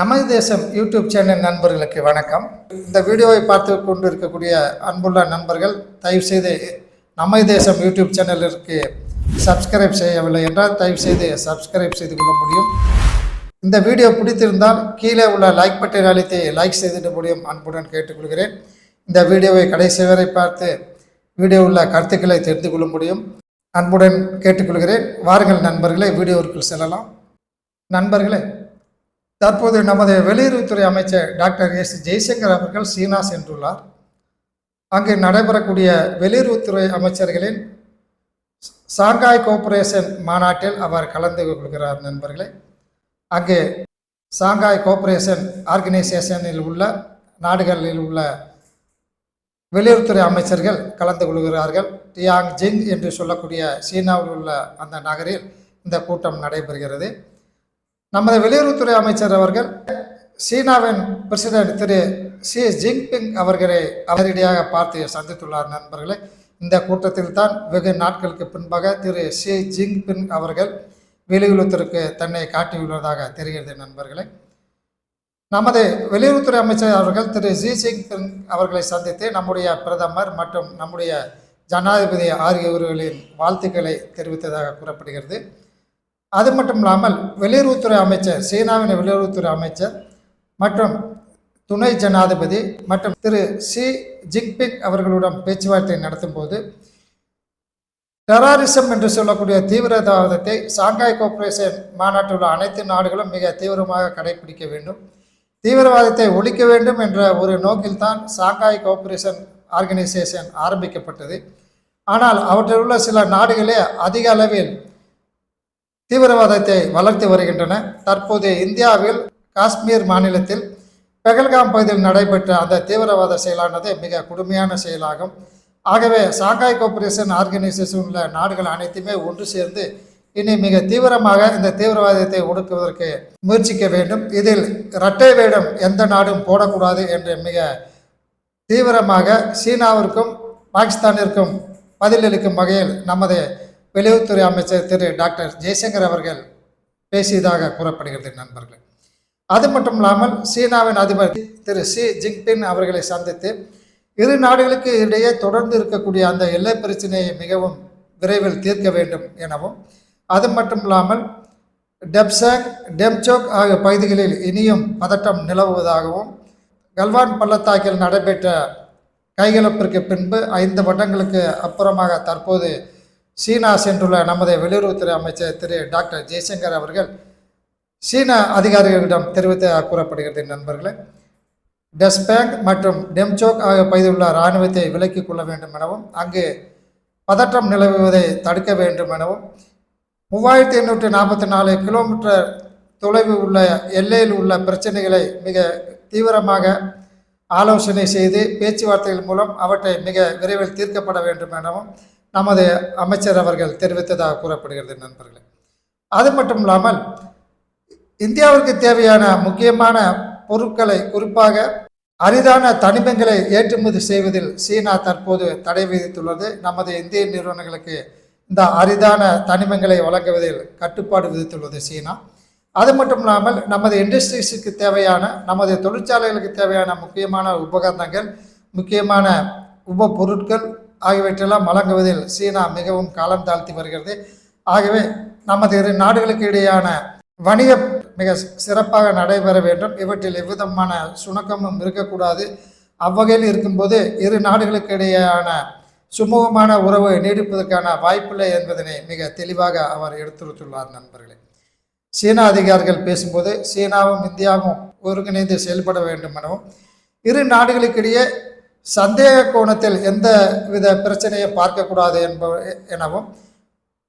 நமது தேசம் YouTube channel நண்பர்களுக்கு வணக்கம். இந்த வீடியோவை பார்த்து கொண்டு இருக்கக்கூடிய அன்புள்ள நண்பர்கள் தயவு செய்து நமது தேசம் யூடியூப் சேனலிற்கு சப்ஸ்கிரைப் செய்யவில்லை என்றால் தயவு செய்து சப்ஸ்கிரைப் செய்து கொள்ள முடியும். இந்த வீடியோ பிடித்திருந்தால் கீழே உள்ள லைக் பட்டன் அழித்து லைக் செய்திட முடியும் அன்புடன் கேட்டுக்கொள்கிறேன். இந்த வீடியோவை கடைசி வரை பார்த்து வீடியோ உள்ள கருத்துக்களை தெரிந்து கொள்ள முடியும். அன்புடன் கேட்டுக்கொள்கிறேன். வாருங்கள் நண்பர்களே வீடியோவிற்குள் செல்லலாம். நண்பர்களே தற்போது நமது வெளியுறவுத்துறை அமைச்சர் டாக்டர் எஸ் ஜெய்சங்கர் அவர்கள் சீனா சென்றுள்ளார். அங்கு நடைபெறக்கூடிய வெளியுறவுத்துறை அமைச்சர்களின் சாங்காய் கோஆபரேஷன் மாநாட்டில் அவர் கலந்து கொள்கிறார் நண்பர்களே. அங்கு சாங்காய் கோஆபரேஷன் ஆர்கனைசேஷனில் உள்ள நாடுகளில் உள்ள வெளியுறவுத்துறை அமைச்சர்கள் கலந்து கொள்கிறார்கள். டியாங் ஜிங் என்று சொல்லக்கூடிய சீனாவில் உள்ள அந்த நகரில் இந்த கூட்டம் நடைபெறுகிறது. நமது வெளியுறவுத்துறை அமைச்சர் அவர்கள் சீனாவின் பிரசிடென்ட் திரு ஷி ஜின்பிங் அவர்களை அவரிடையாக பார்த்து சந்தித்துள்ளார் நண்பர்களே. இந்த கூட்டத்தில் தான் வெகு நாட்களுக்கு பின்பாக திரு ஷி ஜின்பிங் அவர்கள் வெளியுறவுத்துறைக்கு தன்னை காட்டியுள்ளதாக தெரிகிறது நண்பர்களே. நமது வெளியுறவுத்துறை அமைச்சர் அவர்கள் திரு ஜி ஜின்பிங் அவர்களை சந்தித்து நம்முடைய பிரதமர் மற்றும் நம்முடைய ஜனாதிபதி ஆகியோர்களின் வாழ்த்துக்களை தெரிவித்ததாக கூறப்படுகிறது. அது மட்டும் இல்லாமல் வெளியுறவுத்துறை அமைச்சர் சீனாவின் வெளியுறவுத்துறை அமைச்சர் மற்றும் துணை ஜனாதிபதி மற்றும் திரு சி ஜிங்பிங் அவர்களுடன் பேச்சுவார்த்தை நடத்தும் போது டெரரிசம் என்று சொல்லக்கூடிய தீவிரவாதத்தை சாங்காய் கோஆபரேஷன் மாநாட்டில் உள்ள அனைத்து நாடுகளும் மிக தீவிரமாக கடைபிடிக்க வேண்டும். தீவிரவாதத்தை ஒழிக்க வேண்டும் என்ற ஒரு நோக்கில்தான் சாங்காய் கோஆபரேஷன் ஆர்கனைசேஷன் ஆரம்பிக்கப்பட்டது. ஆனால் அவற்றில் உள்ள சில நாடுகளே அதிக அளவில் தீவிரவாதத்தை வளர்த்து வருகின்றன. தற்போது இந்தியாவில் காஷ்மீர் மாநிலத்தில் பெகல்காம் பகுதியில் நடைபெற்ற அந்த தீவிரவாத செயலானது மிக கொடுமையான செயலாகும். ஆகவே சாங்காய் கோஆபரேஷன் ஆர்கனைசேஷன் உள்ள நாடுகள் அனைத்துமே ஒன்று சேர்ந்து இனி மிக தீவிரமாக இந்த தீவிரவாதத்தை ஒடுக்குவதற்கு முயற்சிக்க வேண்டும். இதில் இரட்டை வேடம் எந்த நாடும் போடக்கூடாது என்று மிக தீவிரமாக சீனாவிற்கும் பாகிஸ்தானிற்கும் பதிலளிக்கும் வகையில் நமது வெளியுறவுத்துறை அமைச்சர் திரு டாக்டர் ஜெய்சங்கர் அவர்கள் பேசியதாக கூறப்படுகிறது நண்பர்கள். அது மட்டும் இல்லாமல் சீனாவின் அதிபர் திரு ஷி ஜின்பிங் அவர்களை சந்தித்து இரு நாடுகளுக்கு இடையே தொடர்ந்து இருக்கக்கூடிய அந்த எல்லை பிரச்சனையை மிகவும் விரைவில் தீர்க்க வேண்டும் எனவும் அது மட்டும் இல்லாமல் டெப்சாங் டெம்சோக் ஆகிய பகுதிகளில் இனியும் பதட்டம் நிலவுவதாகவும் கல்வான் பள்ளத்தாக்கில் நடைபெற்ற கைகலப்பிற்கு பின்பு ஐந்து வருடங்களுக்கு அப்புறமாக தற்போது சீனா சென்றுள்ள நமது வெளியுறவுத்துறை அமைச்சர் திரு டாக்டர் ஜெய்சங்கர் அவர்கள் சீன அதிகாரிகளிடம் தெரிவித்து கூறப்படுகிறது நண்பர்களே. டெஸ்பேங் மற்றும் டெம்சோக் ஆகிய பகுதியுள்ள உள்ள இராணுவத்தை விலக்கிக் கொள்ள வேண்டும் எனவும் அங்கு பதற்றம் நிலவுவதை தடுக்க வேண்டும் எனவும் மூவாயிரத்தி எண்ணூற்றி நாற்பத்தி நாலு கிலோமீட்டர் தொலைவு உள்ள எல்லையில் உள்ள பிரச்சனைகளை மிக தீவிரமாக ஆலோசனை செய்து பேச்சுவார்த்தைகள் மூலம் அவற்றை மிக விரைவில் தீர்க்கப்பட வேண்டும் எனவும் நமது அமைச்சர் அவர்கள் தெரிவித்ததாக கூறப்படுகிறது நண்பர்களே. அது மட்டும் இல்லாமல் இந்தியாவிற்கு தேவையான முக்கியமான பொருட்களை குறிப்பாக அரிதான தனிமங்களை ஏற்றுமதி செய்வதில் சீனா தற்போது தடை விதித்துள்ளது. நமது இந்திய நிறுவனங்களுக்கு இந்த அரிதான தனிமங்களை வழங்குவதில் கட்டுப்பாடு விதித்துள்ளது சீனா. அது மட்டும் இல்லாமல் நமது இண்டஸ்ட்ரீஸுக்கு தேவையான நமது தொழிற்சாலைகளுக்கு தேவையான முக்கியமான உபகரணங்கள் முக்கியமான உப பொருட்கள் ஆகியவற்றெல்லாம் வழங்குவதில் சீனா மிகவும் காலம் தாழ்த்தி வருகிறது. ஆகவே நமது இரு நாடுகளுக்கு இடையான வணிக மிக சிறப்பாக நடைபெற வேண்டும். இவற்றில் எவ்விதமான சுணக்கமும் இருக்கக்கூடாது. அவ்வகையில் இருக்கும்போது இரு நாடுகளுக்கு இடையேயான சுமூகமான உறவு நீடிப்பதற்கான வாய்ப்பில்லை என்பதனை மிக தெளிவாக அவர் எடுத்துரைத்துள்ளார் நண்பர்களே. சீனா அதிகாரிகள் பேசும்போது சீனாவும் இந்தியாவும் ஒருங்கிணைந்து செயல்பட வேண்டும் எனவும் இரு நாடுகளுக்கிடையே சந்தேக கோணத்தில் எந்த வித பிரச்சனையை பார்க்கக்கூடாது என்ப எனவும்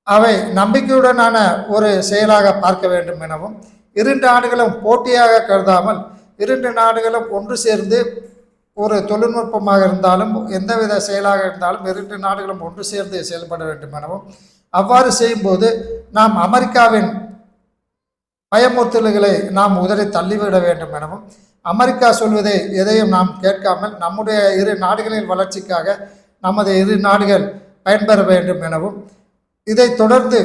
அவை நம்பிக்கையுடனான ஒரு செயலாக பார்க்க வேண்டும் எனவும் இரண்டு நாடுகளும் போட்டியாக கருதாமல் இரண்டு நாடுகளும் ஒன்று சேர்ந்து ஒரு தொழில்நுட்பமாக இருந்தாலும் எந்தவித செயலாக இருந்தாலும் இரண்டு நாடுகளும் ஒன்று சேர்ந்து செயல்பட வேண்டும் எனவும் அவ்வாறு செய்யும்போது நாம் அமெரிக்காவின் பயமுறுத்தல்களை நாம் உதறி தள்ளிவிட வேண்டும் எனவும் அமெரிக்கா சொல்வதை எதையும் நாம் கேட்காமல் நம்முடைய இரு நாடுகளின் வளர்ச்சிக்காக நமது இரு நாடுகள் பயன்பெற வேண்டும் எனவும் இதை தொடர்ந்து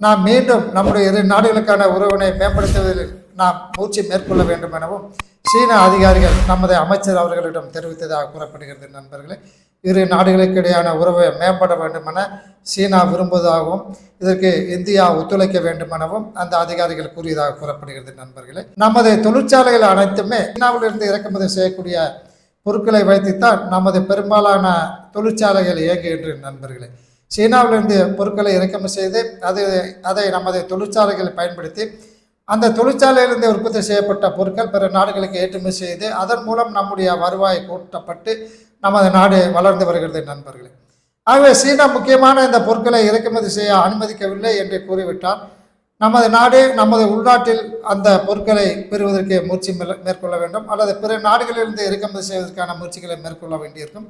நாம் மீண்டும் நம்முடைய இரு நாடுகளுக்கான உறவினை மேம்படுத்துவதில் நாம் மூச்சு மேற்கொள்ள வேண்டும் எனவும் சீன அதிகாரிகள் நமது அமைச்சர் அவர்களிடம் தெரிவித்ததாக கூறப்படுகிறது நண்பர்களே. இரு நாடுகளுக்கு இடையான உறவை மேம்பட வேண்டுமென சீனா விரும்புவதாகவும் இதற்கு இந்தியா ஒத்துழைக்க வேண்டுமெனவும் அந்த அதிகாரிகள் கூறியதாக கூறப்படுகிறது நண்பர்களே. நமது தொழிற்சாலைகள் அனைத்துமே சீனாவிலிருந்து இறக்குமதி செய்யக்கூடிய பொருட்களை வைத்துத்தான் நமது பெரும்பாலான தொழிற்சாலைகள் இயங்குகின்றன நண்பர்களே. சீனாவிலிருந்து பொருட்களை இறக்குமதி செய்து அது அதை நமது தொழிற்சாலைகளை பயன்படுத்தி அந்த தொழிற்சாலையிலிருந்து உற்பத்தி செய்யப்பட்ட பொருட்கள் பிற நாடுகளுக்கு ஏற்றுமதி செய்து அதன் மூலம் நம்முடைய வருவாய் கூட்டப்பட்டு நமது நாடு வளர்ந்து வருகிறது நண்பர்களே. ஆகவே சீனா முக்கியமான இந்த பொருட்களை இறக்குமதி செய்ய அனுமதிக்கவில்லை என்று கூறிவிட்டால் நமது நாடு நமது உள்நாட்டில் அந்த பொருட்களை பெறுவதற்கு முயற்சி மேற்கொள்ள வேண்டும். அல்லது பிற நாடுகளிலிருந்து இறக்குமதி செய்வதற்கான முயற்சிகளை மேற்கொள்ள வேண்டியிருக்கும்.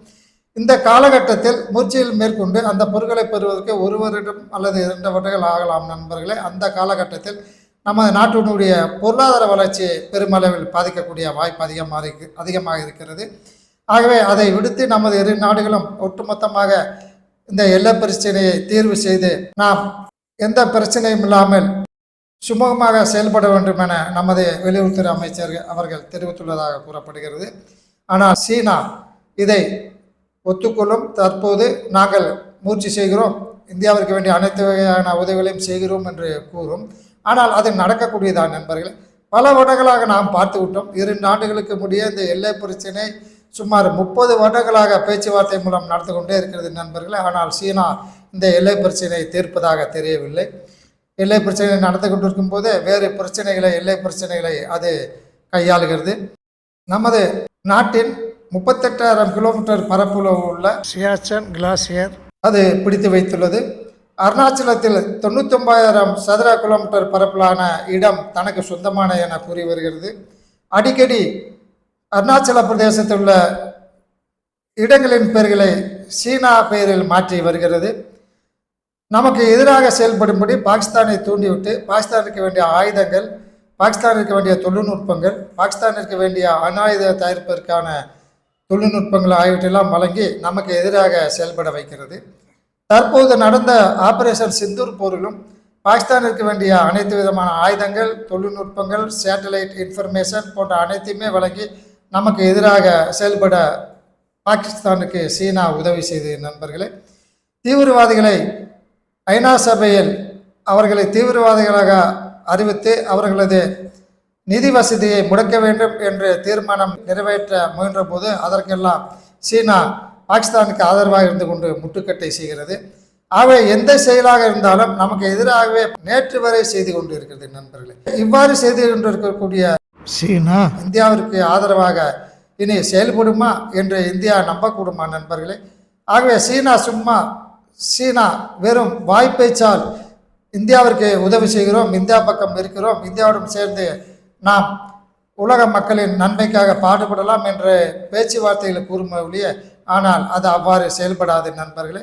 இந்த காலகட்டத்தில் முயற்சியில் மேற்கொண்டு அந்த பொருட்களை பெறுவதற்கு ஒரு வருடம் அல்லது இரண்டு வருடங்கள் ஆகலாம் நண்பர்களே. அந்த காலகட்டத்தில் நமது நாட்டினுடைய பொருளாதார வளர்ச்சி பெருமளவில் பாதிக்கக்கூடிய வாய்ப்பு அதிகமாக இருக்கு அதிகமாக இருக்கிறது. ஆகவே அதை விடுத்து நமது இரு நாடுகளும் ஒட்டுமொத்தமாக இந்த எல்லை பிரச்சனையை தீர்வு செய்து நாம் எந்த பிரச்சனையும் இல்லாமல் சுமூகமாக செயல்பட வேண்டும் என நமது வெளியுறவுத்துறை அமைச்சர் அவர்கள் தெரிவித்துள்ளதாக கூறப்படுகிறது. ஆனால் சீனா இதை ஒத்துக்கொள்ளும் தற்போது நாங்கள் முயற்சி செய்கிறோம். இந்தியாவிற்கு வேண்டிய அனைத்து வகையான உதவிகளையும் செய்கிறோம் என்று கூறும். ஆனால் அது நடக்கக்கூடியதான் நண்பர்கள்? பல வருடங்களாக நாம் பார்த்து விட்டோம் இரு நாடுகளுக்கு முடிய இந்த எல்லை பிரச்சனை சுமார் முப்பது வருடங்களாக பேச்சுவார்த்தை மூலம் நடந்து கொண்டே இருக்கிறது நண்பர்களே. ஆனால் சீனா இந்த எல்லை பிரச்சனையை தீர்ப்பதாக தெரியவில்லை. எல்லை பிரச்சனை நடந்து கொண்டிருக்கும் போது வேறு பிரச்சனைகளை எல்லை பிரச்சனைகளை அது கையாளுகிறது. நமது நாட்டின் முப்பத்தெட்டாயிரம் கிலோமீட்டர் பரப்புல உள்ள சியாச்சன் கிளாசியர். அது பிடித்து வைத்துள்ளது. அருணாச்சலத்தில் தொண்ணூத்தொம்பதாயிரம் சதுர கிலோமீட்டர் பரப்பிலான இடம் தனக்கு சொந்தமான என கூறி வருகிறது. அடிக்கடி அருணாச்சல பிரதேசத்தில் உள்ள இடங்களின் பெயர்களை சீனா பெயரில் மாற்றி வருகிறது. நமக்கு எதிராக செயல்படும்படி பாகிஸ்தானை தூண்டிவிட்டு பாகிஸ்தானுக்கு வேண்டிய ஆயுதங்கள் பாகிஸ்தானிற்கு வேண்டிய தொழில்நுட்பங்கள் பாகிஸ்தானிற்கு வேண்டிய அணு ஆயுத தயாரிப்பதற்கான தொழில்நுட்பங்கள் ஆகியவற்றெல்லாம் வழங்கி நமக்கு எதிராக செயல்பட வைக்கிறது. தற்போது நடந்த ஆபரேஷன் சிந்தூர் போரிலும் பாகிஸ்தானிற்கு வேண்டிய அனைத்து விதமான ஆயுதங்கள் தொழில்நுட்பங்கள் சேட்டலைட் இன்ஃபர்மேஷன் போன்ற அனைத்தையுமே வழங்கி நமக்கு எதிராக செயல்பட பாகிஸ்தானுக்கு சீனா உதவி செய்தது நண்பர்களே. தீவிரவாதிகளை ஐநா சபையில் அவர்களை தீவிரவாதிகளாக அறிவித்து அவர்களது நிதி வசதியை முடக்க வேண்டும் என்று தீர்மானம் நிறைவேற்ற முயன்றபோது அதற்கெல்லாம் சீனா பாகிஸ்தானுக்கு ஆதரவாக இருந்து கொண்டு முட்டுக்கட்டை செய்கிறது. ஆகவே எந்த செயலாக இருந்தாலும் நமக்கு எதிராகவே நேற்று வரை செய்து கொண்டு இருக்கிறது நண்பர்களே. இவ்வாறு செய்து கொண்டிருக்கக்கூடிய சீனா. இந்தியாவிற்கு ஆதரவாக இனி செயல்படுமா என்று இந்தியா நம்பக்கூடுமா நண்பர்களே? ஆகவே சீனா சும்மா சீனா வெறும் வாய்ப்பேச்சால் இந்தியாவிற்கு உதவி செய்கிறோம் இந்தியா பக்கம் இருக்கிறோம் இந்தியாவுடன் சேர்ந்து நாம் உலக மக்களின் நன்மைக்காக பாடுபடலாம் என்ற பேச்சுவார்த்தைகள் கூறும் ஒழிய ஆனால் அது அவ்வாறு செயல்படாது நண்பர்களே.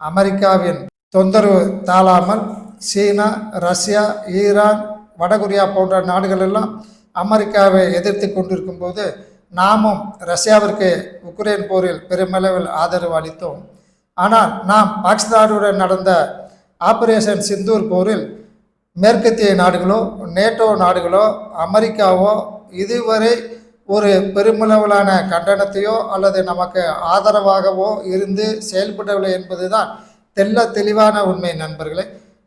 அமெரிக்காவின் தொந்தரவு தாழாமல் சீனா ரஷ்யா ஈரான் வடகொரியா போன்ற நாடுகள் எல்லாம் அமெரிக்காவை எதிர்த்து கொண்டிருக்கும் போது நாமும் ரஷ்யாவிற்கு உக்ரைன் போரில் பெருமளவில் ஆதரவு அளித்தோம். ஆனால் நாம் பாகிஸ்தானுடன் நடந்த ஆபரேஷன் சிந்தூர் போரில் மேற்கத்திய நாடுகளோ நேட்டோ நாடுகளோ அமெரிக்காவோ இதுவரை ஒரு பெருமளவிலான கண்டனத்தையோ அல்லது நமக்கு ஆதரவாகவோ இருந்து செயல்படவில்லை என்பதுதான் தெல்ல தெளிவான உண்மை நண்பர்களே.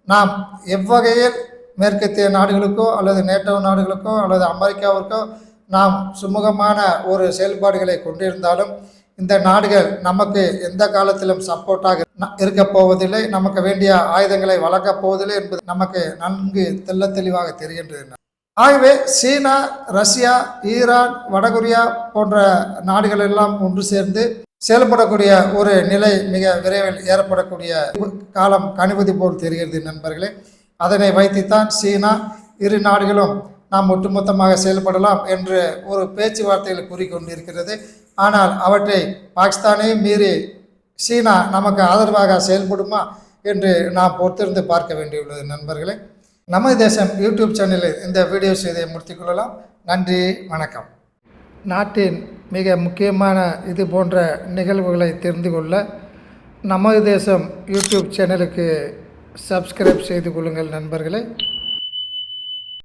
நாம் எவ்வகையில் மேற்கத்திய நாடுகளுக்கோ அல்லது நேட்டோ நாடுகளுக்கோ அல்லது அமெரிக்காவிற்கோ நாம் சுமூகமான ஒரு செயல்பாடுகளை கொண்டிருந்தாலும் இந்த நாடுகள் நமக்கு எந்த காலத்திலும் சப்போர்ட்டாக ந- இருக்கப் போவதில்லை. நமக்கு வேண்டிய ஆயுதங்களை வழங்கப் போவதில்லை என்பது நமக்கு நன்கு தெள்ள தெளிவாக தெரிகின்றது ஆகவே சீனா ரஷ்யா ஈரான் வடகொரியா போன்ற நாடுகள் எல்லாம் ஒன்று சேர்ந்து செயல்படக்கூடிய ஒரு நிலை மிக விரைவில் ஏற்படக்கூடிய காலம் கணிவது போல் தெரிகிறது நண்பர்களே. அதனை வைத்துத்தான் சீனா இரு நாடுகளும் நாம் ஒட்டுமொத்தமாக செயல்படலாம் என்று ஒரு பேச்சுவார்த்தையில் கூறிக்கொண்டிருக்கிறது. ஆனால் அவற்றை பாகிஸ்தானையும் மீறி சீனா நமக்கு ஆதரவாக செயல்படுமா என்று நாம் பொறுத்திருந்து பார்க்க வேண்டியுள்ளது நண்பர்களே. நமது தேசம் யூடியூப் சேனலில் இந்த வீடியோ செய்தியை முடித்துக்கொள்ளலாம் நன்றி வணக்கம். நாட்டின் மிக முக்கியமான இது போன்ற நிகழ்வுகளை தெரிந்து கொள்ள நமது தேசம் யூடியூப் சேனலுக்கு சப்ஸ்கிரைப் செய்து கொள்ளுங்கள் நண்பர்களே.